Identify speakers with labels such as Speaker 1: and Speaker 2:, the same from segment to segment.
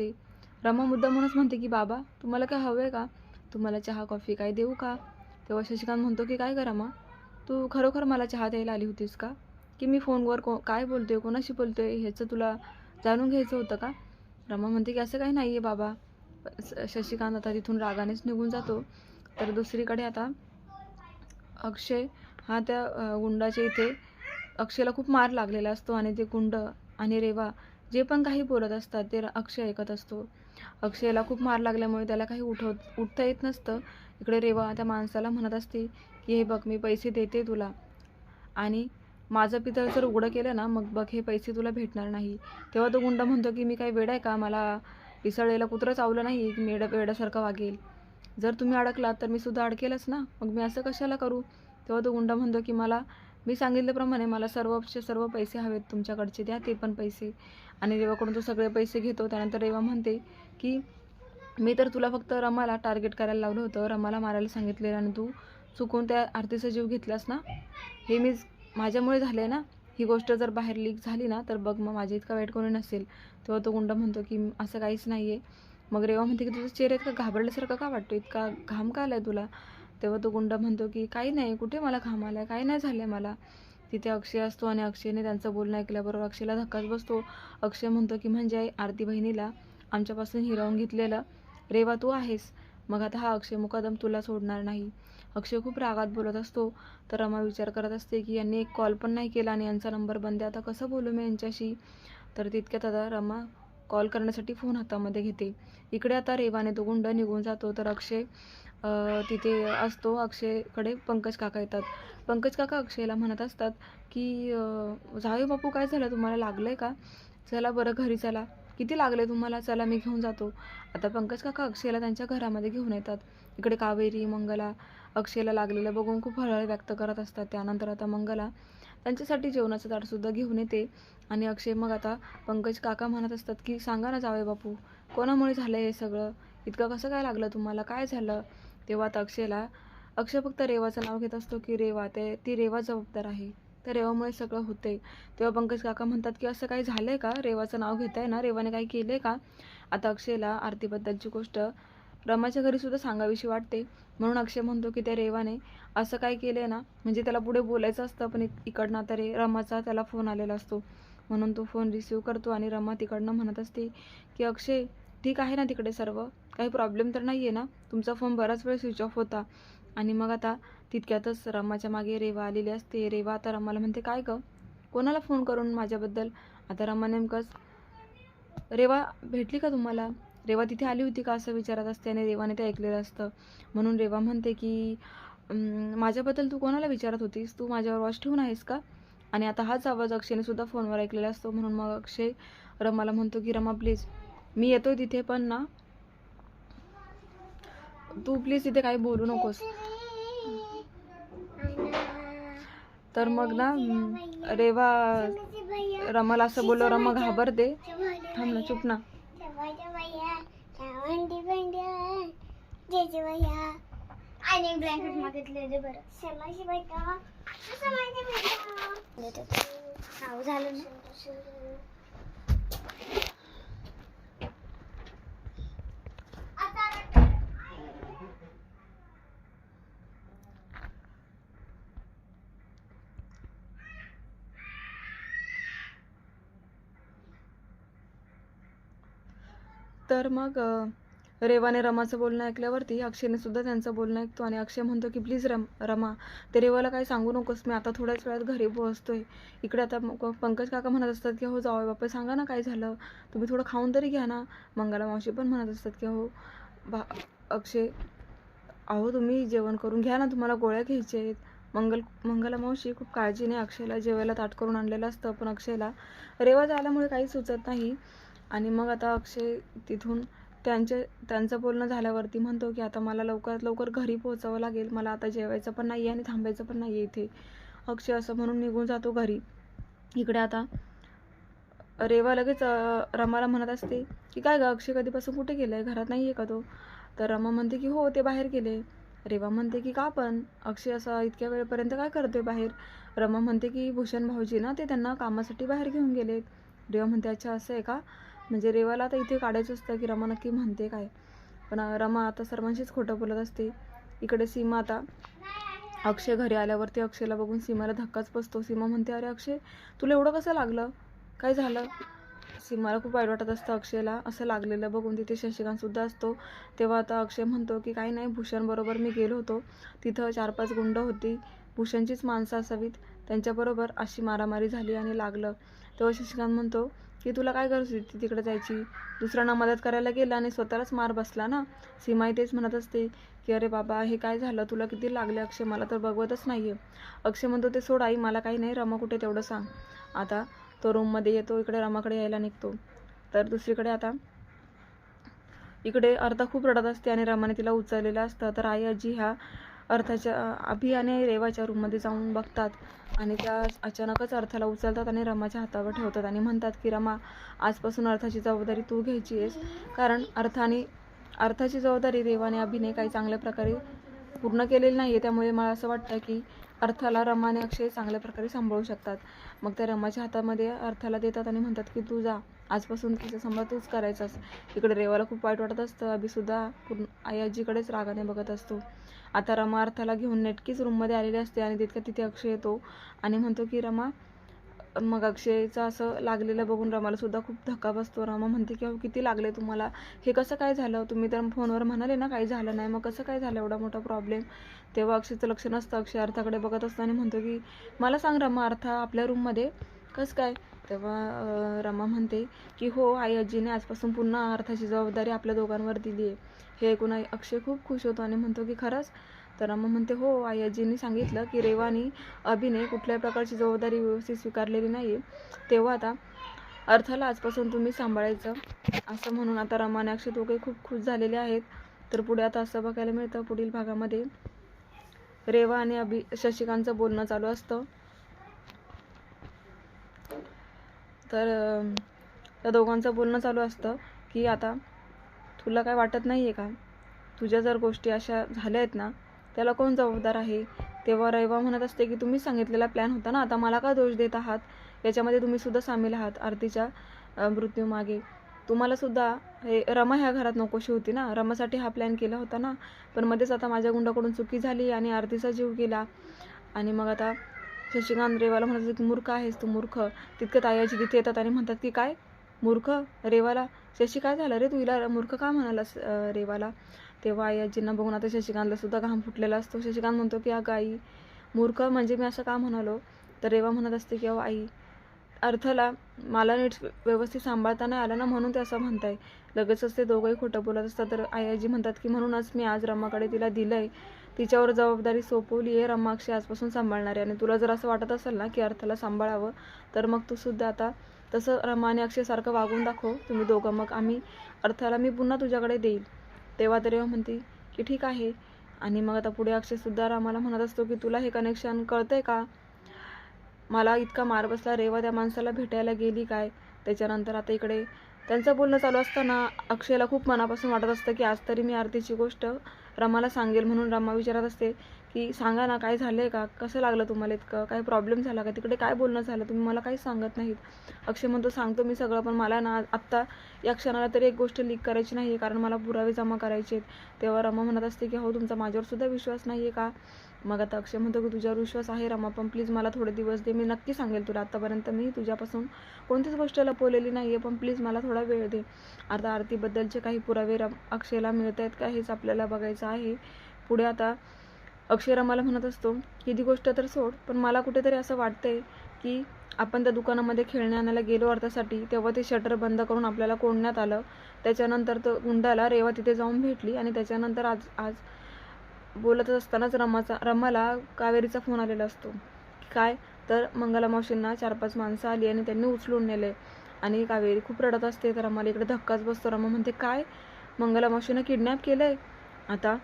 Speaker 1: असते रमा मुद्दा म्हणूनच म्हणते की बाबा तुम्हाला काय हवं आहे का? तुम्हाला चहा कॉफी काय देऊ का? तेव्हा शशिकांत म्हणतो की काय करा रमा? तू खरोखर मला चहा द्यायला आली होतीस का? की मी फोनवर को काय बोलतोय कोणाशी बोलतोय ह्याचं तुला जाणून घ्यायचं होतं का? रमा म्हणते की असं काही नाही आहे बाबा शशिकांत आता तिथून रागानेच निघून जातो. तर दुसरीकडे आता अक्षय हा त्या गुंडाच्या इथे अक्षयला खूप मार लागलेला असतो आणि ते गुंड आणि रेवा जे पण काही बोलत असतात ते अक्षय ऐकत असतो. अक्षयला खूप मार लागल्यामुळे त्याला काही उठवत उठता येत नसतं. इकडे रेवा त्या माणसाला म्हणत असते की हे बघ मी पैसे देते तुला. आणि माझं पितळ जर उघडं केलं ना मग बघ हे पैसे तुला भेटणार नाही. तेव्हा तो गुंड म्हणतो की मी काही वेड आहे का? मला पिसळलेला कुत्रं चावलं नाही की मेड वेड्यासारखं वागेल. जर तुम्ही अडकलात तर मी सुद्धा अडकेलच ना. मग मी असं कशाला करू? तेव्हा तो गुंड म्हणतो की मला मी सांगितल्याप्रमाणे मला सर्वचे सर्व पैसे हवेत तुमच्याकडचे द्या ते पण पैसे. आणि रेवाकडून तो सगळे पैसे घेतो. त्यानंतर रेवा म्हणते की मी तर तुला फक्त रमाला टार्गेट करायला लावलं होतं. रमाला मारायला सांगितलेलं आणि तू चुकून त्या आरतीचा जीव घेतलास ना? हे मी माझ्यामुळे झालं आहे ना? ही गोष्ट जर बाहेर लीक झाली ना तर बघ मग माझ्या इतका वाईट कोणी नसेल. तेव्हा तो गुंड म्हणतो की असं काहीच नाही आहे मग रेवा म्हणते की तुझं चेहरा इतका घाबरल्यासारखं का वाटतो इतका घाम का आला आहे तुला? तेव्हा तो गुंड म्हणतो की काही नाही कुठे मला घाम आहे काही नाही झालं मला. तिथे अक्षय असतो आणि अक्षयने त्यांचं बोलणं ऐकल्याबरोबर अक्षयला धक्काच बसतो. अक्षय म्हणतो की म्हणजे आरती बहिणीला आमच्यापासून हिरावून घेतलेलं रेवा तू आहेस. मग आता हा अक्षय मुकादम तुला सोडणार नाही. अक्षय खूप रागात बोलत असतो. तर रमा विचार करत असते की यांनी एक कॉल पण नाही केला आणि यांचा नंबर बंद आहे. आता कसं बोलू मी यांच्याशी? तर तितक्यात आता रमा कॉल करण्यासाठी फोन हातामध्ये घेते. इकडे आता रेवाने तो गुंड निघून जातो. तर अक्षय तिथे असतो अक्षयकडे पंकज काका येतात. पंकज काका अक्षयला म्हणत असतात की जावे बापू काय झालं? तुम्हाला लागलं आहे का? चला बरं घरी चला. किती लागले तुम्हाला? चला मी घेऊन जातो. आता पंकज काका अक्षयला त्यांच्या घरामध्ये घेऊन येतात. इकडे कावेरी मंगला अक्षयला लागलेलं बघून खूप हळहळ व्यक्त करत असतात. त्यानंतर आता मंगला त्यांच्यासाठी जेवणाचं ताटसुद्धा घेऊन येते आणि अक्षय मग आता पंकज काका म्हणत असतात की सांगा ना जावे बापू कोणामुळे झालं हे सगळं? इतकं कसं काय लागलं तुम्हाला? काय झालं? तेव्हा आता अक्षयला अक्षय फक्त रेवाचं नाव घेत असतो की रेवा ते ती रेवा जबाबदार आहे. तर रेवामुळे सगळं होते तेव्हा पंकज काका म्हणतात की असं काही झालं आहे का? रेवाचं नाव घेत आहे ना? रेवाने काही केलं आहे का? आता अक्षयला आरतीबद्दलची गोष्ट रमाच्या घरी सुद्धा सांगावीशी वाटते. म्हणून अक्षय म्हणतो की त्या रेवाने असं काय केलं आहे ना? म्हणजे त्याला पुढे बोलायचं असतं पण इकडनं आता रे रमाचा त्याला फोन आलेला असतो. म्हणून तो फोन रिसीव करतो आणि रमा तिकडनं म्हणत असते की अक्षय ठीक आहे ना तिकडे सर्व? काही प्रॉब्लेम तर नाही आहे ना? तुमचा फोन बराच वेळ स्विच ऑफ होता. आणि मग आता तितक्यातच रमाच्या मागे रेवा आलेली असते. रेवा आता रमाला म्हणते काय गं? कोणाला फोन करून माझ्याबद्दल? आता रमा नेमकंच रेवा भेटली का तुम्हाला? रेवा तिथे आली होती का असं विचारत असते आणि रेवाने ते ऐकलेलं असतं. म्हणून रेवा म्हणते की माझ्याबद्दल तू कोणाला विचारत होतीस? तू माझ्यावर वॉच ठेवून आहेस का? आणि आता हाच आवाज अक्षयने सुद्धा फोनवर ऐकलेला असतो. म्हणून मग अक्षय रमाला म्हणतो की रमा प्लीज मी येतोय तिथे पण ना तू प्लीज इथे काही बोलू नकोस. तर मग ना रेवा रमाला असं बोललो रमा घाबरते थांब ना चुप ना.
Speaker 2: आणि ब्लँकेट मागितले बरं. समाशी बेटा झालं ना?
Speaker 1: तर मग रेवाने रमाचं बोलणं ऐकल्यावरती अक्षयने सुद्धा त्यांचं बोलणं ऐकतो आणि अक्षय म्हणतो की प्लीज रम रमा ते रेवाला काही सांगू नकोस मी आता थोड्याच वेळात घरी पोहोचतोय. इकडे आता पंकज काका म्हणत असतात की हो जाऊ बापा सांगा ना काय झालं? तुम्ही थोडं खाऊन तरी घ्या ना. मंगला मावशी पण म्हणत असतात की हो बा अक्षय अहो तुम्ही जेवण करून घ्या ना तुम्हाला गोळ्या घ्यायच्या आहेत. मंगल मंगला मावशी खूप काळजीने अक्षयला जेवायला ताट करून आणलेलं असतं पण अक्षयला रेवा झाल्यामुळे काही सुचत नाही. आणि मग आता अक्षय तिथून त्यांचे त्यांचं बोलणं झाल्यावरती म्हणतो की आता मला लवकरात लवकर घरी पोहोचावं लागेल. मला आता जेवायचं पण नाही आहे आणि थांबायचं पण नाही आहे इथे. अक्षय असं म्हणून निघून जातो घरी. इकडे आता रेवा लगेच रमाला म्हणत असते की काय गं अक्षय कधीपासून कुठे गेलं आहे घरात नाही आहे का तो? तर रमा म्हणते की हो ते बाहेर गेले. रेवा म्हणते की का पण? अक्षय असा इतक्या वेळपर्यंत काय करतोय बाहेर? रमा म्हणते की भूषण भाऊजी ना ते त्यांना कामासाठी बाहेर घेऊन गेलेत. रेवा म्हणते अच्छा असं आहे का? म्हणजे रेवाला आता इथे काढायचं असतं की रमा नक्की म्हणते काय. पण रमा आता सर्वांशीच खोटं बोलत असते. इकडे सीमा आता अक्षय घरी आल्यावरती अक्षयला बघून सीमाला धक्काच बसतो. सीमा म्हणते अरे अक्षय तुला एवढं कसं लागलं? काय झालं? सीमाला खूप वाईट वाटत असतं अक्षयला. असं लागलेलं बघून तिथे शशिकांतसुद्धा असतो. तेव्हा आता अक्षय म्हणतो की काही नाही भूषणबरोबर मी गेलो होतो. तिथं चार पाच गुंड होती. भूषणचीच माणसं असावीत. त्यांच्याबरोबर अशी मारामारी झाली आणि लागलं. तेव्हा शशिकांत म्हणतो की तुला काय गरज होती तिकडे जायची? दुसऱ्यांना मदत करायला गेला आणि स्वतःलाच मार बसला ना? सीमाई तेच म्हणत असते की अरे बाबा हे काय झालं? तुला किती लागले अक्षय? मला तर बघवतच नाही आहे अक्षय म्हणतो ते सोड आई मला काही नाही. रमा कुठे? तेवढं सांग. आता तो रूममध्ये येतो इकडे रमाकडे यायला निघतो. तर दुसरीकडे आता इकडे अर्धा खूप रडत असते आणि रमाने तिला उचललेलं असतं. तर आई आजी ह्या अर्थाच्या अभि आणि रेवाच्या रूममध्ये जाऊन बघतात. आणि त्या अचानकच अर्थाला उचलतात आणि रमाच्या हातावर ठेवतात आणि म्हणतात की रमा आजपासून अर्थाची जबाबदारी तू घ्यायची आहेस कारण अर्थाने अर्थाची जबाबदारी रेवाने अभिने काही चांगल्या प्रकारे पूर्ण केलेली नाही आहे त्यामुळे मला असं वाटतं की अर्थाला रमाने अक्षय चांगल्या प्रकारे सांभाळू शकतात. मग त्या रमाच्या हातामध्ये अर्थाला देतात आणि म्हणतात की तू जा. आजपासून तिचा सांभाळ तूच करायचास इकडे रेवाला खूप वाईट वाटत असतं. अभिसुद्धा पूर्ण आई आजीकडेच रागाने बघत असतो. आता रमा अर्थाला घेऊन नेटकीच रूममध्ये आलेली असते आणि तितका तिथे अक्षय येतो आणि म्हणतो की रमा मग अक्षयचं असं लागलेलं बघून रमाला सुद्धा खूप धक्का बसतो. रमा म्हणते की अहो किती लागले तुम्हाला? हे कसं काय झालं? तुम्ही तर फोनवर म्हणाले ना काही झालं नाही. मग कसं काय झालं? एवढा मोठा प्रॉब्लेम तेव्हा अक्षयचं लक्ष नसतं. अक्षय अर्थाकडे बघत असतो आणि म्हणतो की मला सांग रमा अर्थ आपल्या रूममध्ये कसं काय? तेव्हा रमा म्हणते की हो आई आजीने आजपासून पुन्हा अर्थाची जबाबदारी आपल्या दोघांवर दिली आहे. हे ऐकून आई अक्षय खूप खुश होतो आणि म्हणतो की खरंच? तर रमा म्हणते हो आई आजींनी सांगितलं की रेवानी अभिने कुठल्याही प्रकारची जबाबदारी व्यवस्थित स्वीकारलेली नाही आहे तेव्हा आता अर्थाला आजपासून तुम्ही सांभाळायचं. असं म्हणून आता रमा आणि अक्षय दोघे खूप खुश झालेले आहेत. तर पुढे आता असं बघायला मिळतं पुढील भागामध्ये रेवा आणि अभि शशिकांतचं बोलणं चालू असतं. तर त्या दोघांचं बोलणं चालू असतं की आता तुला काय वाटत नाही आहे का? तुझ्या जर गोष्टी अशा झाल्या आहेत ना त्याला कोण जबाबदार आहे? तेव्हा रैवा म्हणत असते की तुम्हीच सांगितलेला प्लॅन होता ना आता मला का दोष देत आहात? याच्यामध्ये तुम्ही सुद्धा सामील आहात आरतीच्या मृत्यूमागे तुम्हाला सुद्धा हे रमा ह्या घरात नकोशी होती ना? रमासाठी हा प्लॅन केला होता ना? पण मध्येच आता माझ्या गुंडाकडून चुकी झाली आणि आरतीचा जीव गेला. आणि मग आता शशिकांत रेवाला म्हणत की मूर्ख आहेस तू मूर्ख. तितकं तायाची तिथे येतात आणि म्हणतात की काय? मूर्ख? रेवाला? शशी काय झालं रे तू हिला? मूर्ख का म्हणालास रेवाला? तेव्हा आई आजींना बघून आता शशिकांतला सुद्धा घाम फुटलेला असतो. शशिकांत म्हणतो की अगं आई मूर्ख म्हणजे मी असं का म्हणालो? तर रेवा म्हणत असते की अहो आई अर्थाला मला नीट व्यवस्थित सांभाळता नाही आलं ना म्हणून ते असं म्हणताय. लगेचच ते दोघंही खोटं बोलत असतात. तर आई आजी म्हणतात की म्हणूनच मी आज रमाकडे तिला दिलंय. तिच्यावर जबाबदारी सोपवली आहे रमा आजपासून सांभाळणारी. आहे आणि तुला जर असं वाटत असेल ना की अर्थाला सांभाळावं तर मग तू सुद्धा आता तसं रमा आणि अक्षयसारखं वागून दाखव. तुम्ही दोघं मग आम्ही अर्थाला मी पुन्हा तुझ्याकडे देईल. तेव्हा तर रेवा म्हणते की ठीक आहे. आणि मग आता पुढे अक्षयसुद्धा रामाला म्हणत असतो की तुला हे कनेक्शन कळतंय का? मला इतका मार बसला रेवा त्या माणसाला भेटायला गेली काय? त्याच्यानंतर आता इकडे त्यांचं बोलणं चालू असताना अक्षयला खूप मनापासून वाटत असतं की आज तरी मी आरतीची गोष्ट रमाला सांगेल म्हणून रमा विचारत असते की सांगा ना काय झालं आहे का? कसं लागलं तुम्हाला इतकं? काय प्रॉब्लेम झाला का? तिकडे काय बोलणं झालं? तुम्ही मला काहीच सांगत नाहीत. अक्षय म्हणतो सांगतो मी सगळं पण मला ना आत्ता या क्षणाला तरी एक गोष्ट लीक करायची नाही आहे कारण मला पुरावे जमा करायचे आहेत तेव्हा रमा म्हणत असते की हो तुमचा माझ्यावर सुद्धा विश्वास नाही आहे का? मग आता अक्षय म्हणतो की तुझ्यावर विश्वास आहे रमा पण प्लीज मला थोडे दिवस दे. मी नक्की सांगेल तुला आत्तापर्यंत मी तुझ्यापासून कोणतीच गोष्ट लपवलेली नाही आहे पण प्लीज मला थोडा वेळ दे. आता आरतीबद्दलचे काही पुरावे रम अक्षयला मिळत आहेत का हेच आपल्याला बघायचं आहे. पुढे आता अक्षय रमाला म्हणत असतो की ती गोष्ट तर सोड पण मला कुठेतरी असं वाटतंय की आपण त्या दुकानामध्ये खेळण्या आणायला गेलो अर्थासाठी तेव्हा ते शटर बंद करून आपल्याला कोंडण्यात आलं. त्याच्यानंतर तो गुंडाला रेवा तिथे जाऊन भेटली आणि त्याच्यानंतर आज आज बोलतच असतानाच रमाचा रमाला कावेरीचा फोन आलेला असतो. काय? तर मंगला मावशींना चार पाच माणसं आली आणि त्यांनी उचलून नेले. आणि कावेरी खूप रडत असते. तर रमाला इकडे धक्काच बसतो. रमा म्हणते काय? मंगला मावशीनं किडनॅप केलंय? आता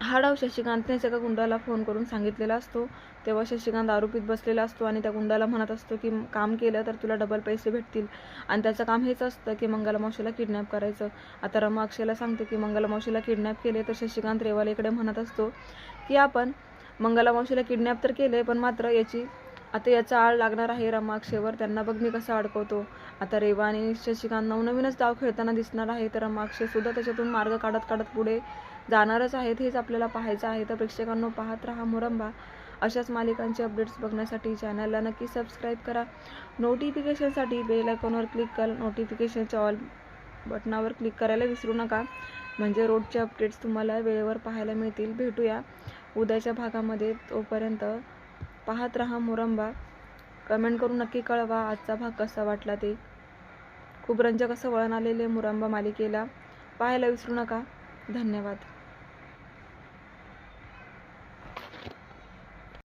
Speaker 1: हा डाव शशिकांतने एका गुंडाला फोन करून सांगितलेला असतो. तेव्हा शशिकांत आरोपीत बसलेला असतो आणि त्या गुंडाला म्हणत असतो की काम केलं तर तुला डबल पैसे भेटतील. आणि त्याचं काम हेच असतं की मंगला मावशीला किडनॅप करायचं. आता रमा अक्षयला सांगते की मंगला मावशीला किडनॅप केले तर शशिकांत रेवाला इकडे म्हणत असतो की आपण मंगला मावशीला किडनॅप तर केले पण मात्र याची आता याचा आळ लागणार आहे रमा अक्षयवर. त्यांना बघ मी कसा अडकवतो. आता रेवा आणि शशिकांत नवनवीनच डाव खेळताना दिसणार आहे तर मग अक्षयसुद्धा त्याच्यातून मार्ग काढत काढत पुढे जाणारच आहेत हेच आपल्याला पाहायचं आहे. तर प्रेक्षकांनो पाहत राहा मुरंबा. अशाच मालिकांचे अपडेट्स बघण्यासाठी चॅनलला नक्की सबस्क्राईब करा. नोटिफिकेशनसाठी बेल आयकॉनवर क्लिक करा. नोटिफिकेशनच्या ऑल बटनावर क्लिक करायला विसरू नका. म्हणजे रोडचे अपडेट्स तुम्हाला वेळेवर पाहायला मिळतील. भेटूया उद्याच्या भागामध्ये. तोपर्यंत पाहत राहा मुरंबा. कमेंट करून नक्की कळवा आजचा भाग कसा वाटला ते. खूप रंजक असं वळण आलेले मुरंबा मालिकेला. पाहायला विसरू नका. धन्यवाद.